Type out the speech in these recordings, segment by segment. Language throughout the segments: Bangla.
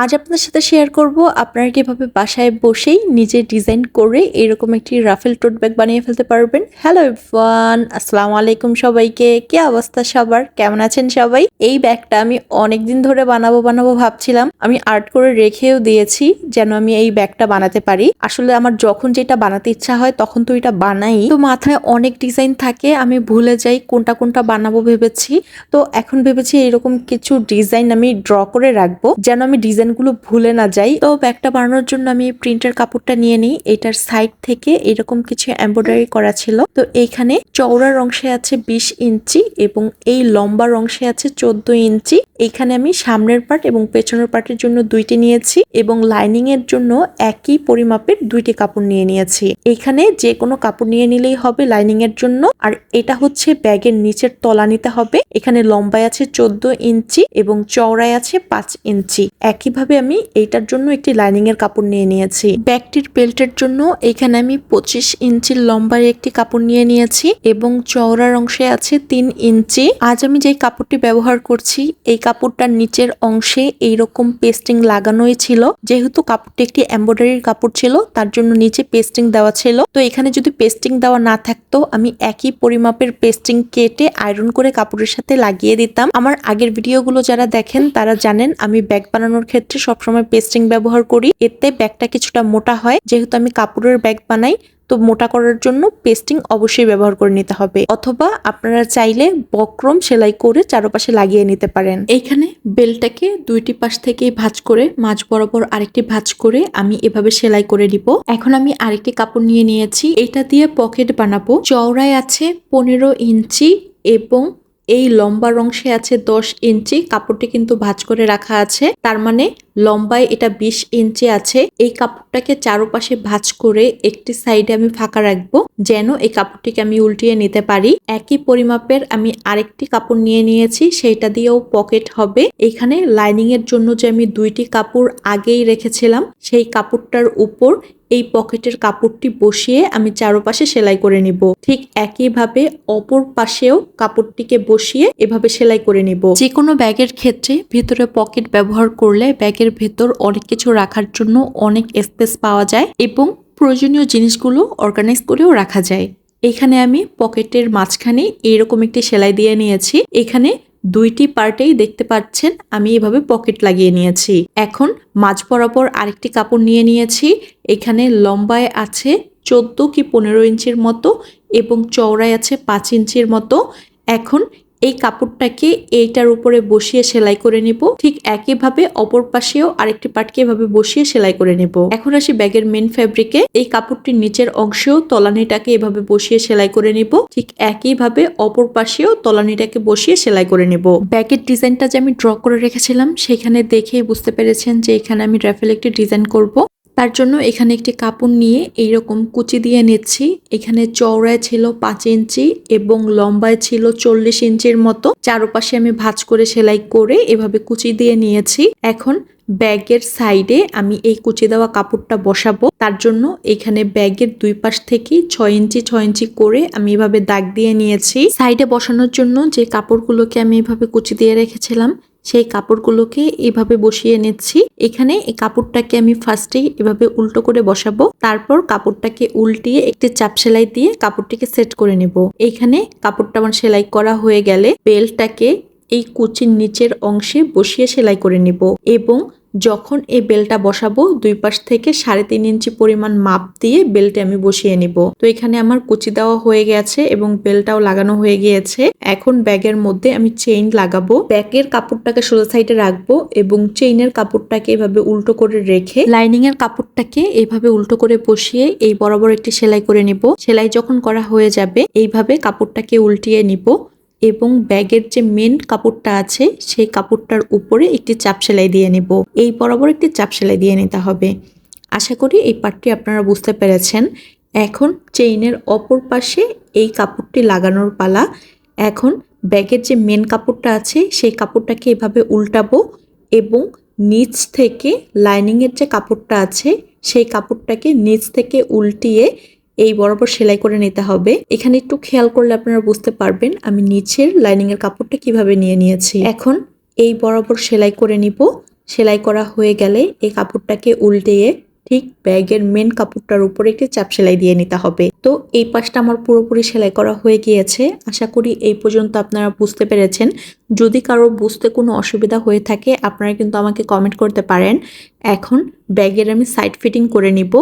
আজ আপনাদের সাথে শেয়ার করব আপনারা কীভাবে বাসায় বসেই নিজে ডিজাইন করে এরকম একটি রাফেল টোট ব্যাগ বানিয়ে ফেলতে পারবেন। হ্যালো এভরিওয়ান আসসালামু আলাইকুম সবাইকে। কি অবস্থা সবার? কেমন আছেন সবাই? এই ব্যাগটা আমি অনেক দিন ধরে বানাবো বানাবো ভাবছিলাম। আমি আর্ট করে রেখেও দিয়েছি যেন আমি এই ব্যাগটা বানাতে পারি। আসলে আমার যখন যেটা বানাতে ইচ্ছা হয় তখন তো এটা বানাই। তো মাথায় অনেক ডিজাইন থাকে, আমি ভুলে যাই কোনটা কোনটা বানাবো ভেবেছি। তো এখন ভেবেছি এরকম কিছু ডিজাইন আমি ড্র করে রাখব, যেন আমি ডিজাইনগুলো ভুলে না যাই। তো ব্যাগটা বানানোর জন্য আমি প্রিন্টের কাপড়টা নিয়ে নিই। এটার সাইড থেকে এরকম কিছু এমব্রয়ডারি করা ছিল। তো এইখানে চওড়ার অংশে আছে বিশ ইঞ্চি এবং এই লম্বার অংশে আছে চোদ্দ ইঞ্চি। এইখানে আমি সামনের পার্ট এবং পেছনের পার্টের জন্য দুইটি নিয়েছি এবং লাইনিং এর জন্য একই পরিমাপের দুইটি কাপড় নিয়ে নিয়েছি। এখানে যে কোনো কাপড় নিয়ে নিলেই হবে লাইনিং এর জন্য। আর এটা হচ্ছে ব্যাগের নিচের তলা নিতে হবে। এখানে লম্বায় আছে চোদ্দ ইঞ্চি এবং চওড়ায় আছে পাঁচ ইঞ্চি। একইভাবে আমি এইটার জন্য একটি লাইনিং এর কাপড় নিয়ে নিয়েছি। ব্যাগটির বেল্টের জন্য এখানে আমি পঁচিশ ইঞ্চির লম্বার একটি কাপড় নিয়ে নিয়েছি এবং চওড়ার অংশে আছে তিন ইঞ্চি। আজ আমি যে কাপড়টি ব্যবহার করছি, এই কাপড়টার নিচের অংশে এইরকম পেস্টিং লাগানোই ছিল। যেহেতু কাপড়টি একটি এম্ব্রয়ডারির কাপড় ছিল, তার জন্য নিচে পেস্টিং দেওয়া ছিল। তো এখানে যদি পেস্টিং দেওয়া না থাকতো, আমি একই পরিমাপের পেস্টিং কেটে আয়রন করে কাপড়ের সাথে লাগিয়ে দিতাম। আমার আগের ভিডিওগুলো যারা দেখেন, তারা জানেন আমি ব্যাগ বানানোর ক্ষেত্রে সবসময় পেস্টিং ব্যবহার করি। এতে ব্যাগটা কিছুটা মোটা হয়। যেহেতু আমি কাপড়ের ব্যাগ বানাই, তো মোটা করার জন্য পেস্টিং অবশ্যই ব্যবহার করে নিতে হবে। অথবা আপনারা চাইলে বক্রম সেলাই করে চারপাশে লাগিয়ে নিতে পারেন। এইখানে বেলটাকে দুইটি পাশ থেকে ভাঁজ করে, মাঝ বরাবর আরেকটি ভাঁজ করে আমি এভাবে সেলাই করে নিব। এখন আমি আরেকটি কাপড় নিয়ে নিয়েছি। এটা দিয়ে পকেট বানাবো। চওড়ায় আছে পনেরো ইঞ্চি এবং এই লম্বা অংশে আছে দশ ইঞ্চি। কাপড়টি কিন্তু ভাঁজ করে রাখা আছে। তার মানে লম্বায় এটা বিশ ইঞ্চি আছে। এই কাপড়টাকে চারপাশে ভাঁজ করে একটি সাইডে আমি ফাঁকা রাখব যেন এই কাপড়টিকে আমি উল্টিয়ে নিতে পারি। একই পরিমাপের আমি আরেকটি কাপড় নিয়ে নিয়েছি। সেইটা দিয়েও পকেট হবে। এখানে লাইনিং এর জন্য যে আমি দুইটি কাপড় আগেই রেখেছিলাম, সেই কাপড়টার উপর এই পকেটের কাপড়টি বসিয়ে আমি চারপাশে সেলাই করে নিব। ঠিক একইভাবে অপর পাশেও কাপড়টিকে বসিয়ে এভাবে সেলাই করে নিব। যে কোনো ব্যাগের ক্ষেত্রে ভিতরে পকেট ব্যবহার করলে ব্যাগের ভেতর অনেক কিছু রাখার জন্য অনেক স্পেস পাওয়া যায় এবং প্রয়োজনীয় জিনিসগুলো অর্গানাইজ করেও রাখা যায়। এখানে আমি পকেটের মাঝখানে এরকম একটি সেলাই দিয়ে নিয়েছি। এখানে দুইটি পার্টেই দেখতে পাচ্ছেন, আমি এভাবে পকেট লাগিয়ে নিয়েছি। এখন মাঝ বরাবর আরেকটি কাপড় নিয়ে নিয়েছি, এখানে লম্বায় আছে চোদ্দ কি পনেরো ইঞ্চির মতো এবং চওড়ায় আছে পাঁচ ইঞ্চির মতো। এখন এই কাপড়টাকে এইটার উপরে বসিয়ে সেলাই করে নিব। ঠিক একইভাবে অপর পাশেও আরেকটি পাটকে এভাবে বসিয়ে সেলাই করে নিব। এখন আসি ব্যাগের মেন ফ্যাব্রিকে এই কাপড়টির নিচের অংশেও তলানিটাকে এভাবে বসিয়ে সেলাই করে নিব। ঠিক একইভাবে অপর পাশেও তলানিটাকে বসিয়ে সেলাই করে নিব। ব্যাগের ডিজাইনটা যে আমি ড্র করে রেখেছিলাম, সেখানে দেখে বুঝতে পেরেছেন যে এখানে আমি র্যাফেল একটি ডিজাইন করব। তার জন্য এখানে একটি কাপড় নিয়ে এইরকম কুচি দিয়ে নিচ্ছি। এখানে চওড়ায় ছিল পাঁচ ইঞ্চি এবং লম্বায় ছিল চল্লিশ ইঞ্চির মতো। চারপাশে আমি ভাঁজ করে সেলাই করে এভাবে কুচি দিয়ে নিয়েছি। এখন ব্যাগের সাইডে আমি এই কুচি দেওয়া কাপড়টা বসাবো। তার জন্য এখানে ব্যাগের দুই পাশ থেকে ছয় ইঞ্চি ছয় ইঞ্চি করে আমি এভাবে দাগ দিয়ে নিয়েছি। সাইডে বসানোর জন্য যে কাপড়গুলোকে আমি এভাবে কুচি দিয়ে রেখেছিলাম সেই কাপড়গুলোকে এভাবে বসিয়ে নিচ্ছি। এখানে এই কাপড়টাকে আমি ফার্স্টেই এভাবে উল্টো করে বসাবো। তারপর কাপড়টাকে উল্টিয়ে একটি চাপ সেলাই দিয়ে কাপড়টিকে সেট করে নেব। এখানে কাপড়টা আমার সেলাই করা হয়ে গেলে বেলটাকে এই কুচির নিচের অংশে বসিয়ে সেলাই করে নেব এবং যখন এই বেলটা বসাবো, দুই পাশ থেকে সাড়ে তিন ইঞ্চি পরিমাণ মাপ দিয়ে বেলটা আমি বসিয়ে নিব। তো এখানে আমার কুচি দেওয়া হয়ে গেছে এবং বেলটাও লাগানো হয়ে গিয়েছে। এখন ব্যাগের মধ্যে আমি চেইন লাগাবো। ব্যাগের কাপড়টাকে সোজা সাইডে রাখব এবং চেইনের কাপড়টাকে এভাবে উল্টো করে রেখে লাইনিং এর কাপড়টাকে এইভাবে উল্টো করে বসিয়ে এই বরাবর একটি সেলাই করে নিব। সেলাই যখন করা হয়ে যাবে, এইভাবে কাপড়টাকে উল্টিয়ে নিব। এবং ব্যাগের যে মেন কাপড়টা আছে, সেই কাপড়টার উপরে একটি চাপ সেলাই দিয়ে নেব। এই বরাবর একটি চাপ সেলাই দিয়ে নিতে হবে। আশা করি এই পার্টটি আপনারা বুঝতে পেরেছেন। এখন চেইনের অপর পাশে এই কাপড়টি লাগানোর পালা। এখন ব্যাগের যে মেন কাপড়টা আছে, সেই কাপড়টাকে এভাবে উল্টাবো এবং নিচ থেকে লাইনিংয়ের যে কাপড়টা আছে, সেই কাপড়টাকে নিচ থেকে উল্টিয়ে এই বরাবর সেলাই করে নিতে হবে। এখানে একটু খেয়াল করলে আপনারা বুঝতে পারবেন আমি নিচের লাইনিং এর কাপড়টা কীভাবে নিয়ে নিয়েছি। এখন এই বরাবর সেলাই করে নিব। সেলাই করা হয়ে গেলে এই কাপড়টাকে উল্টিয়ে ঠিক ব্যাগের মেন কাপড়টার উপরে একটি চাপ সেলাই দিয়ে নিতে হবে। তো এই পাশটা আমার পুরোপুরি সেলাই করা হয়ে গিয়েছে। আশা করি এই পর্যন্ত আপনারা বুঝতে পেরেছেন। যদি কারও বুঝতে কোনো অসুবিধা হয়ে থাকে, আপনারা কিন্তু আমাকে কমেন্ট করতে পারেন। এখন ব্যাগের আমি সাইড ফিটিং করে নিব।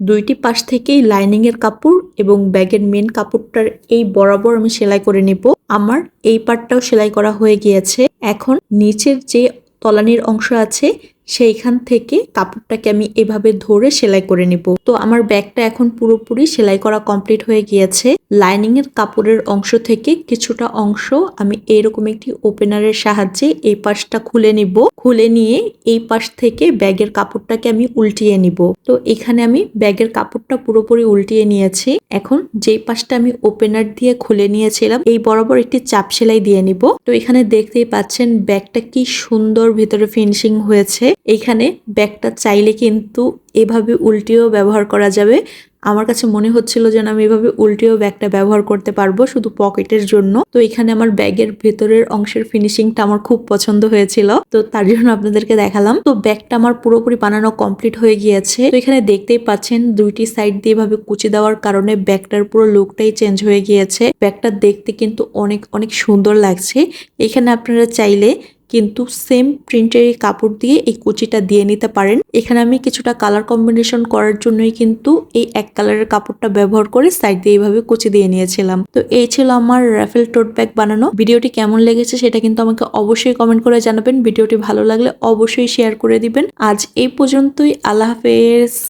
দুইটি পাশ থেকেই লাইনিংয়ের কাপড় এবং ব্যাগের মেন কাপড়টার এই বরাবর আমি সেলাই করে নেব। আমার এই পার্টটাও সেলাই করা হয়ে গিয়েছে। এখন নিচের যে তলানির অংশ আছে সেইখান থেকে কাপড়টাকে আমি এভাবে ধরে সেলাই করে নিব। তো আমার ব্যাগটা এখন পুরোপুরি সেলাই করা কমপ্লিট হয়ে গিয়েছে। লাইনিং এর কাপড়ের অংশ থেকে কিছুটা অংশ আমি এরকম একটি ওপেনারের সাহায্যে এই পাশটা খুলে নিব। খুলে নিয়ে এই পাশ থেকে ব্যাগের কাপড়টাকে আমি উল্টিয়ে নিব। তো এখানে আমি ব্যাগের কাপড়টা পুরোপুরি উল্টিয়ে নিয়েছি। এখন যেই পাশটা আমি ওপেনার দিয়ে খুলে নিয়েছিলাম, এই বরাবর একটি চাপ সেলাই দিয়ে নিব। তো এখানে দেখতেই পাচ্ছেন ব্যাগটা কি সুন্দর ভিতরে ফিনিশিং হয়েছে। এইখানে ব্যাগটা চাইলে কিন্তু এভাবে উল্টিয়েও ব্যবহার করা যাবে। আমার কাছে মনে হচ্ছিল যেন আমি এভাবে উল্টিয়েও ব্যাগটা ব্যবহার করতে পারব শুধু পকেটের জন্য। তো এখানে আমার ব্যাগের ভেতরের অংশের ফিনিশিংটা আমার খুব পছন্দ হয়েছিল। তো তার জন্য আপনাদেরকে দেখালাম। তো ব্যাগটা আমার পুরোপুরি বানানো কমপ্লিট হয়ে গিয়েছে। তো এখানে দেখতেই পাচ্ছেন দুইটি সাইড দিয়ে এভাবে কুচি দেওয়ার কারণে ব্যাগটার পুরো লুকটাই চেঞ্জ হয়ে গিয়েছে। ব্যাগটা দেখতে কিন্তু অনেক অনেক সুন্দর লাগছে। এখানে আপনারা চাইলে কিন্তু সেম প্রিন্টের কাপড় দিয়ে এই কুচিটা দিয়ে নিতে পারেন। এখানে আমি কিছুটা কালার কম্বিনেশন করার জন্যই কিন্তু এই এক কালারের কাপড়টা ব্যবহার করে সাইড দিয়ে এইভাবে কুচি দিয়ে নিয়েছিলাম। তো এই ছিল আমার রাফেল টোট ব্যাগ বানানো। ভিডিওটি কেমন লেগেছে সেটা কিন্তু আমাকে অবশ্যই কমেন্ট করে জানাবেন। ভিডিওটি ভালো লাগলে অবশ্যই শেয়ার করে দিবেন। আজ এই পর্যন্তই। আল্লাহ হাফেজ।